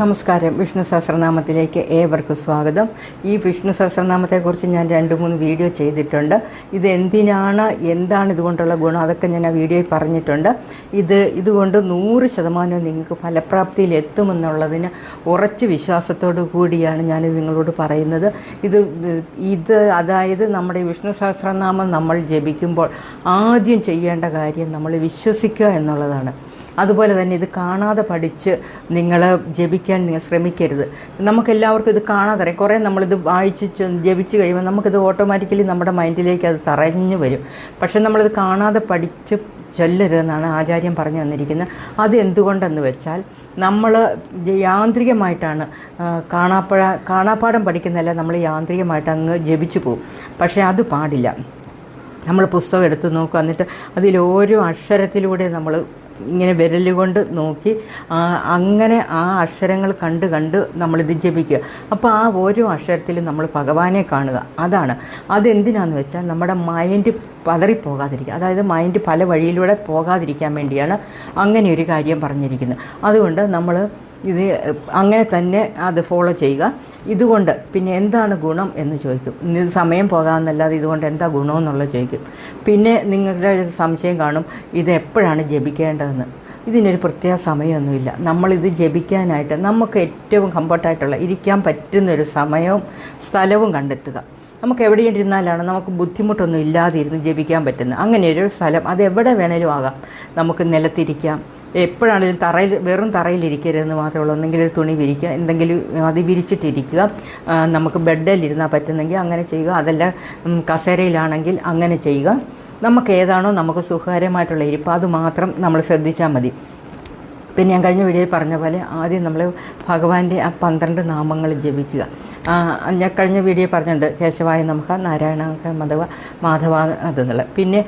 നമസ്കാരം. വിഷ്ണു സഹസ്രനാമത്തിലേക്ക് ഏവർക്കും സ്വാഗതം. ഈ വിഷ്ണു സഹസ്രനാമത്തെക്കുറിച്ച് ഞാൻ രണ്ട് മൂന്ന് വീഡിയോ ചെയ്തിട്ടുണ്ട്. ഇത് എന്തിനാണ് എന്താണ് ഇതുകൊണ്ടുള്ള ഗുണം അതൊക്കെ ഞാൻ ആ വീഡിയോയിൽ പറഞ്ഞിട്ടുണ്ട്. ഇത് ഇതുകൊണ്ട് നൂറ് ശതമാനം നിങ്ങൾക്ക് ഫലപ്രാപ്തിയിൽ എത്തുമെന്നുള്ളതിന് ഉറച്ച് വിശ്വാസത്തോടു കൂടിയാണ് ഞാൻ നിങ്ങളോട് പറയുന്നത്. ഇത് ഇത് അതായത് നമ്മുടെ വിഷ്ണു സഹസ്രനാമം നമ്മൾ ജപിക്കുമ്പോൾ ആദ്യം ചെയ്യേണ്ട കാര്യം നമ്മൾ വിശ്വസിക്കുക എന്നുള്ളതാണ്. അതുപോലെ തന്നെ ഇത് കാണാതെ പഠിച്ച് നിങ്ങൾ ജപിക്കാൻ നിങ്ങൾ ശ്രമിക്കരുത്. നമുക്കെല്ലാവർക്കും ഇത് കാണാതെ കുറേ നമ്മളിത് വായിച്ച് ജപിച്ച് കഴിയുമ്പോൾ നമുക്കിത് ഓട്ടോമാറ്റിക്കലി നമ്മുടെ മൈൻഡിലേക്ക് അത് തറഞ്ഞു വരും. പക്ഷെ നമ്മളിത് കാണാതെ പഠിച്ച് ചൊല്ലരുതെന്നാണ് ആചാര്യം പറഞ്ഞു തന്നിരിക്കുന്നത് അത് എന്തുകൊണ്ടെന്ന് വെച്ചാൽ നമ്മൾ യാന്ത്രികമായിട്ടാണ് കാണാപ്പഴ കാണാപ്പാഠം പഠിക്കുന്നതല്ല നമ്മൾ യാന്ത്രികമായിട്ട് അങ്ങ് ജപിച്ചു പോകും പക്ഷേ അത് പാടില്ല. നമ്മൾ പുസ്തകം എടുത്ത് നോക്കുക. എന്നിട്ട് അതിൽ ഓരോ അക്ഷരത്തിലൂടെ നമ്മൾ ഇങ്ങനെ വിരലുകൊണ്ട് നോക്കി അങ്ങനെ ആ അക്ഷരങ്ങൾ കണ്ട് കണ്ട് നമ്മളിത് ജപിക്കുക. അപ്പോൾ ആ ഓരോ അക്ഷരത്തിലും നമ്മൾ ഭഗവാനെ കാണുക. അതാണ്. അതെന്തിനാന്ന് വെച്ചാൽ നമ്മുടെ മൈൻഡ് പതറിപ്പോകാതിരിക്കുക. അതായത് മൈൻഡ് പല വഴിയിലൂടെ പോകാതിരിക്കാൻ വേണ്ടിയാണ് അങ്ങനെ ഒരു കാര്യം പറഞ്ഞിരിക്കുന്നത്. അതുകൊണ്ട് നമ്മൾ ഇത് അങ്ങനെ തന്നെ അത് ഫോളോ ചെയ്യുക. ഇതുകൊണ്ട് പിന്നെ എന്താണ് ഗുണം എന്ന് ചോദിക്കും. ഇത് സമയം പോകാമെന്നല്ലാതെ ഇതുകൊണ്ട് എന്താ ഗുണമെന്നുള്ളത് ചോദിക്കും. പിന്നെ നിങ്ങളുടെ സംശയം കാണും. ഇത് എപ്പോഴാണ് ജപിക്കേണ്ടതെന്ന്. ഇതിനൊരു പ്രത്യേക സമയമൊന്നുമില്ല. നമ്മളിത് ജപിക്കാനായിട്ട് നമുക്ക് ഏറ്റവും കംഫർട്ടായിട്ടുള്ള ഇരിക്കാൻ പറ്റുന്നൊരു സമയവും സ്ഥലവും കണ്ടെത്തുക. നമുക്ക് എവിടെ ഇരുന്നാലാണ് നമുക്ക് ബുദ്ധിമുട്ടൊന്നും ഇല്ലാതെ ഇരുന്ന് ജപിക്കാൻ പറ്റുന്നത്. അങ്ങനെ ഒരു സ്ഥലം അത് എവിടെ വേണേലും ആകാം. നമുക്ക് നിലത്തിരിക്കാം. എപ്പോഴാണെങ്കിലും തറയിൽ വെറും തറയിലിരിക്കരുതെന്ന് മാത്രമേ ഉള്ളൂ. ഒന്നെങ്കിൽ ഒരു തുണി വിരിക്കുക എന്തെങ്കിലും അത് വിരിച്ചിട്ടിരിക്കുക. നമുക്ക് ബെഡിലിരുന്നാൽ പറ്റുന്നെങ്കിൽ അങ്ങനെ ചെയ്യുക. അതല്ല കസേരയിലാണെങ്കിൽ അങ്ങനെ ചെയ്യുക. നമുക്ക് ഏതാണോ നമുക്ക് സുഖകരമായിട്ടുള്ള ഇരിപ്പ്. അത് മാത്രം നമ്മൾ ശ്രദ്ധിച്ചാൽ മതി. പിന്നെ ഞാൻ കഴിഞ്ഞ വീഡിയോയിൽ പറഞ്ഞ പോലെ ആദ്യം നമ്മൾ ഭഗവാന്റെ ആ പന്ത്രണ്ട് നാമങ്ങൾ ജപിക്കുക. ഞാൻ കഴിഞ്ഞ വീഡിയോ പറഞ്ഞിട്ടുണ്ട് കേശവായ നമുക്ക് നാരായണ മധവ മാധവ അതെന്നുള്ള. പിന്നെ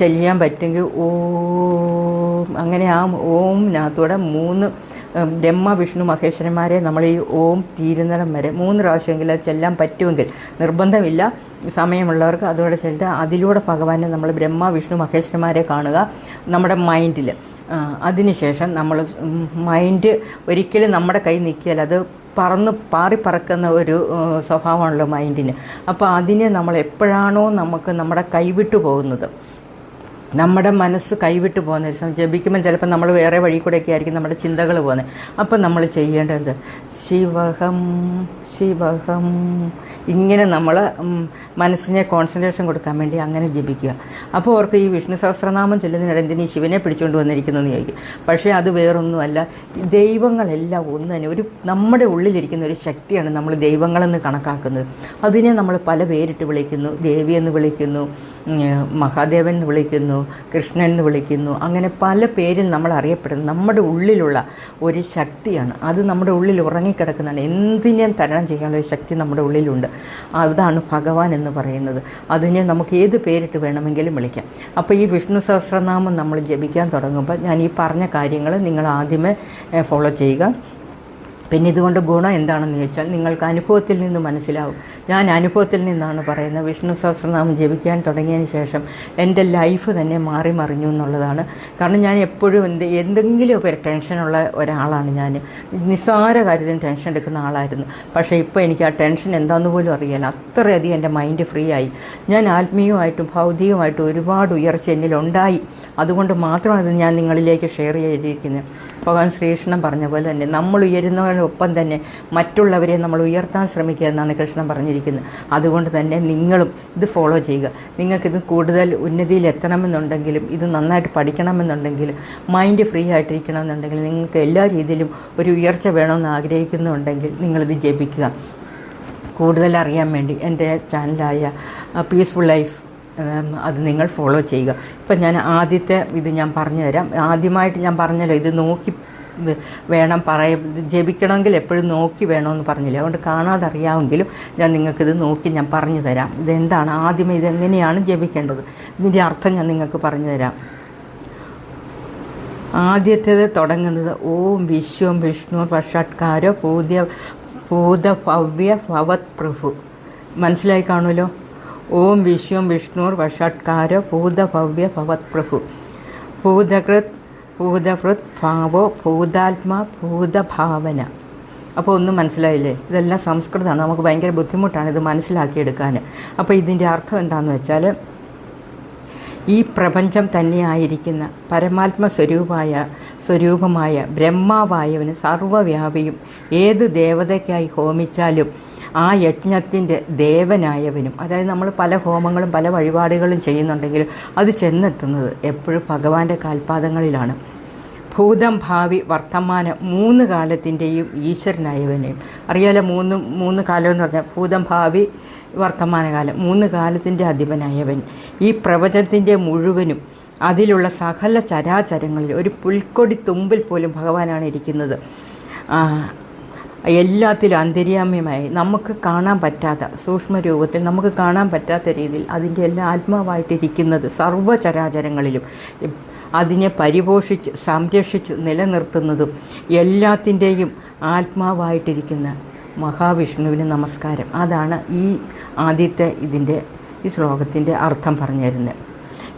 ചെല്ലിയാൻ പറ്റുമെങ്കിൽ ഓം അങ്ങനെ ആ ഓംനകത്തൂടെ മൂന്ന് ഉം, ബ്രഹ്മ വിഷ്ണു മഹേശ്വരന്മാരെ നമ്മൾ ഈ ഓം തീരുന്നിടം വരെ മൂന്ന് പ്രാവശ്യമെങ്കിലും അത് ചെല്ലാൻ പറ്റുമെങ്കിൽ നിർബന്ധമില്ല സമയമുള്ളവർക്ക് അതോടെ ചെല്ലിട്ട് അതിലൂടെ ഭഗവാനെ നമ്മൾ ബ്രഹ്മ വിഷ്ണു മഹേശ്വരന്മാരെ കാണുക നമ്മുടെ മൈൻഡിൽ അതിനുശേഷം നമ്മൾ മൈൻഡ് ഒരിക്കലും നമ്മുടെ കൈ നിൽക്കിയാൽ അത് പറന്ന് പാറിപ്പറക്കുന്ന ഒരു സ്വഭാവമാണല്ലോ മൈൻഡിന്. അപ്പോൾ അതിനെ നമ്മൾ എപ്പോഴാണോ നമുക്ക് നമ്മുടെ കൈവിട്ടു പോകുന്നത്. നമ്മുടെ മനസ്സ് കൈവിട്ട് പോകുന്ന ഒരു സമയം ജപിക്കുമ്പോൾ ചിലപ്പോൾ നമ്മൾ വേറെ വഴി കൂടെയൊക്കെ ആയിരിക്കും നമ്മുടെ ചിന്തകൾ പോകുന്നത്. അപ്പം നമ്മൾ ചെയ്യേണ്ടത് ശിവഹം ശിവഹം. ഇങ്ങനെ നമ്മൾ മനസ്സിനെ കോൺസെൻട്രേഷൻ കൊടുക്കാൻ വേണ്ടി അങ്ങനെ ജപിക്കുക. അപ്പോൾ അവർക്ക് ഈ വിഷ്ണു സഹസ്രനാമം ചൊല്ലുന്നതിനിടെ എന്തിനീ ശിവനെ പിടിച്ചുകൊണ്ട് വന്നിരിക്കുന്നതെന്ന് ചോദിക്കും. പക്ഷേ അത് വേറൊന്നുമല്ല. ദൈവങ്ങളെല്ലാം ഒന്ന് തന്നെ ഒരു നമ്മുടെ ഉള്ളിലിരിക്കുന്ന ഒരു ശക്തിയാണ് നമ്മൾ ദൈവങ്ങളെന്ന് കണക്കാക്കുന്നത്. അതിനെ നമ്മൾ പല പേരിട്ട് വിളിക്കുന്നു. ദേവിയെന്ന് വിളിക്കുന്നു. മഹാദേവൻ എന്ന് വിളിക്കുന്നു കൃഷ്ണൻ എന്ന് വിളിക്കുന്നു അങ്ങനെ പല പേരിൽ നമ്മൾ അറിയപ്പെടുന്നു. നമ്മുടെ ഉള്ളിലുള്ള ഒരു ശക്തിയാണ്. അത് നമ്മുടെ ഉള്ളിൽ ഉറങ്ങിക്കിടക്കുന്നതാണ്. എന്തിനേയും തരണം ചെയ്യാനുള്ള ഒരു ശക്തി നമ്മുടെ ഉള്ളിലുണ്ട്. അതാണ് ഭഗവാൻ എന്ന് പറയുന്നത്. അതിനെ നമുക്ക് ഏത് പേരിട്ട് വേണമെങ്കിലും വിളിക്കാം. അപ്പോൾ ഈ വിഷ്ണു സഹസ്രനാമം നമ്മൾ ജപിക്കാൻ തുടങ്ങുമ്പോൾ ഞാൻ ഈ പറഞ്ഞ കാര്യങ്ങൾ നിങ്ങൾ ആദ്യമേ ഫോളോ ചെയ്യുക. പിന്നെ ഇതുകൊണ്ട് ഗുണം എന്താണെന്ന് ചോദിച്ചാൽ നിങ്ങൾക്ക് അനുഭവത്തിൽ നിന്ന് മനസ്സിലാവും. ഞാൻ അനുഭവത്തിൽ നിന്നാണ് പറയുന്നത്. വിഷ്ണു സഹസ്രനാമം ജപിക്കാൻ തുടങ്ങിയതിന് ശേഷം എന്റെ ലൈഫ് തന്നെ മാറി മറിഞ്ഞു എന്നുള്ളതാണ്. കാരണം ഞാൻ എപ്പോഴും എന്ത് എന്തെങ്കിലുമൊക്കെ ഒരു ടെൻഷനുള്ള ഒരാളാണ് ഞാൻ. നിസ്സാര കാര്യത്തിന് ടെൻഷൻ എടുക്കുന്ന ആളായിരുന്നു. പക്ഷേ ഇപ്പോൾ എനിക്ക് ആ ടെൻഷൻ എന്താണെന്ന് പോലും അറിയില്ല. അത്രയധികം എന്റെ മൈൻഡ് ഫ്രീ ആയി ഞാൻ ആത്മീയമായിട്ടും ഭൗതികമായിട്ടും ഒരുപാട് ഉയർച്ച എന്നിലുണ്ടായി. അതുകൊണ്ട് മാത്രമാണ് ഇത് ഞാൻ നിങ്ങളിലേക്ക് ഷെയർ ചെയ്തിരിക്കുന്നത്. ഭഗവാൻ ശ്രീകൃഷ്ണൻ പറഞ്ഞ പോലെ തന്നെ നമ്മൾ ഉയരുന്നതിനൊപ്പം തന്നെ മറ്റുള്ളവരെ നമ്മൾ ഉയർത്താൻ ശ്രമിക്കുക എന്നാണ് കൃഷ്ണൻ പറഞ്ഞിരിക്കുന്നത്. അതുകൊണ്ട് തന്നെ നിങ്ങളും ഇത് ഫോളോ ചെയ്യുക. നിങ്ങൾക്കിത് കൂടുതൽ ഉന്നതിയിൽ എത്തണമെന്നുണ്ടെങ്കിലും ഇത് നന്നായിട്ട് പഠിക്കണമെന്നുണ്ടെങ്കിലും മൈൻഡ് ഫ്രീ ആയിട്ടിരിക്കണമെന്നുണ്ടെങ്കിൽ നിങ്ങൾക്ക് എല്ലാ രീതിയിലും ഒരു ഉയർച്ച വേണമെന്ന് ആഗ്രഹിക്കുന്നുണ്ടെങ്കിൽ നിങ്ങളിത് ജപിക്കുക. കൂടുതൽ അറിയാൻ വേണ്ടി എന്റെ ചാനലായ പീസ്ഫുൾ ലൈഫ് അത് നിങ്ങൾ ഫോളോ ചെയ്യുക. ഇപ്പം ഞാൻ ആദ്യത്തെ ഇത് ഞാൻ പറഞ്ഞു തരാം ആദ്യമായിട്ട് ഞാൻ പറഞ്ഞല്ലോ ഇത് നോക്കി വേണം പറയ ജപിക്കണമെങ്കിൽ എപ്പോഴും നോക്കി വേണമെന്ന് പറഞ്ഞില്ല? അതുകൊണ്ട് കാണാതെ അറിയാമെങ്കിലും ഞാൻ നിങ്ങൾക്കിത് നോക്കി ഞാൻ പറഞ്ഞു തരാം. ഇതെന്താണ്? ആദ്യമേ ഇതെങ്ങനെയാണ് ജപിക്കേണ്ടത്? ഇതിന്റെ അർത്ഥം ഞാൻ നിങ്ങൾക്ക് പറഞ്ഞു തരാം. ആദ്യത്തേത് തുടങ്ങുന്നത് ഓം വിശ്വം വിഷ്ണു പക്ഷാത്കാരോ പൂദ്യ ഭൂതഭവ്യ ഭവത് പ്രഭു. മനസ്സിലായി കാണുമല്ലോ? ഓം വിശ്വം വിഷ്ണുർ വഷട്കാരോ ഭൂതഭവ്യ ഭവത് പ്രഭു. ഭൂതകൃത് ഭൂതഭൃത് ഭാവോ ഭൂതാത്മാ ഭൂതഭാവന അപ്പോൾ ഒന്നും മനസ്സിലായില്ലേ? ഇതെല്ലാം സംസ്കൃതമാണ്. നമുക്ക് ഭയങ്കര ബുദ്ധിമുട്ടാണ് ഇത് മനസ്സിലാക്കിയെടുക്കാൻ അപ്പോൾ ഇതിന്റെ അർത്ഥം എന്താണെന്ന് വെച്ചാൽ ഈ പ്രപഞ്ചം തന്നെയായിരിക്കുന്ന പരമാത്മ സ്വരൂപമായ സ്വരൂപമായ ബ്രഹ്മാവായവന് സർവവ്യാപിയും ഏത് ദേവതയ്ക്കായി ഹോമിച്ചാലും ആ യജ്ഞത്തിന്റെ ദേവനായവനും അതായത് നമ്മൾ പല ഹോമങ്ങളും പല വഴിപാടുകളും ചെയ്യുന്നുണ്ടെങ്കിലും അത് ചെന്നെത്തുന്നത് എപ്പോഴും ഭഗവാന്റെ കാൽപാദങ്ങളിലാണ്. ഭൂതം ഭാവി വർത്തമാനം മൂന്ന് കാലത്തിന്റെയും ഈശ്വരനായവനെയും. അറിയാലോ മൂന്ന് മൂന്ന് കാലം എന്ന് പറഞ്ഞാൽ ഭൂതം ഭാവി വർത്തമാനകാലം മൂന്ന് കാലത്തിന്റെ അധിപനായവൻ. ഈ പ്രപഞ്ചത്തിന്റെ മുഴുവനും അതിലുള്ള സകല ചരാചരങ്ങളിൽ ഒരു പുൽക്കൊടി തുമ്പിൽ പോലും ഭഗവാനാണ് ഇരിക്കുന്നത്. എല്ലാത്തിലും അന്തര്യാമ്യമായി. നമുക്ക് കാണാൻ പറ്റാത്ത സൂക്ഷ്മ രൂപത്തിൽ നമുക്ക് കാണാൻ പറ്റാത്ത രീതിയിൽ അതിന്റെ എല്ലാം ആത്മാവായിട്ടിരിക്കുന്നത് സർവചരാചരങ്ങളിലും അതിനെ പരിപോഷിച്ച് സംരക്ഷിച്ച് നിലനിർത്തുന്നതും എല്ലാത്തിന്റെയും ആത്മാവായിട്ടിരിക്കുന്ന മഹാവിഷ്ണുവിന് നമസ്കാരം. അതാണ് ഈ ആദ്യത്തെ ഇതിന്റെ ഈ ശ്ലോകത്തിന്റെ അർത്ഥം പറഞ്ഞു തരുന്നത്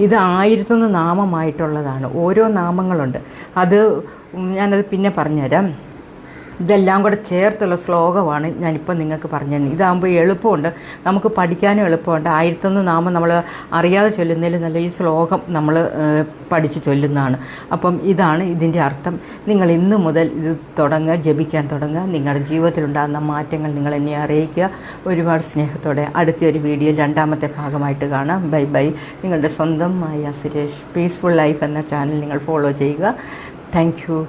ഇത് ആയിരത്തൊന്ന് നാമമായിട്ടുള്ളതാണ്. ഓരോ നാമങ്ങളുണ്ട്. അത് ഞാനത് പിന്നെ പറഞ്ഞുതരാം. ഇതെല്ലാം കൂടെ ചേർത്തുള്ള ശ്ലോകമാണ് ഞാനിപ്പോൾ നിങ്ങൾക്ക് പറഞ്ഞു തന്നെ ഇതാകുമ്പോൾ എളുപ്പമുണ്ട്. നമുക്ക് പഠിക്കാനും എളുപ്പമുണ്ട്. ആയിരത്തൊന്ന് നാമം നമ്മൾ അറിയാതെ ചൊല്ലുന്നതിൽ നല്ല ഈ ശ്ലോകം നമ്മൾ പഠിച്ച് ചൊല്ലുന്നതാണ്. അപ്പം ഇതാണ് ഇതിന്റെ അർത്ഥം. നിങ്ങൾ ഇന്ന് മുതൽ ഇത് തുടങ്ങുക ജപിക്കാൻ തുടങ്ങുക. നിങ്ങളുടെ ജീവിതത്തിലുണ്ടാകുന്ന മാറ്റങ്ങൾ നിങ്ങൾ എന്നെ അറിയിക്കുക. ഒരുപാട് സ്നേഹത്തോടെ അടുത്തൊരു വീഡിയോ രണ്ടാമത്തെ ഭാഗമായിട്ട് കാണാം. Bye bye. നിങ്ങളുടെ സ്വന്തമായ സുരേഷ് പീസ്ഫുൾ ലൈഫ് എന്ന ചാനൽ നിങ്ങൾ ഫോളോ ചെയ്യുക. താങ്ക്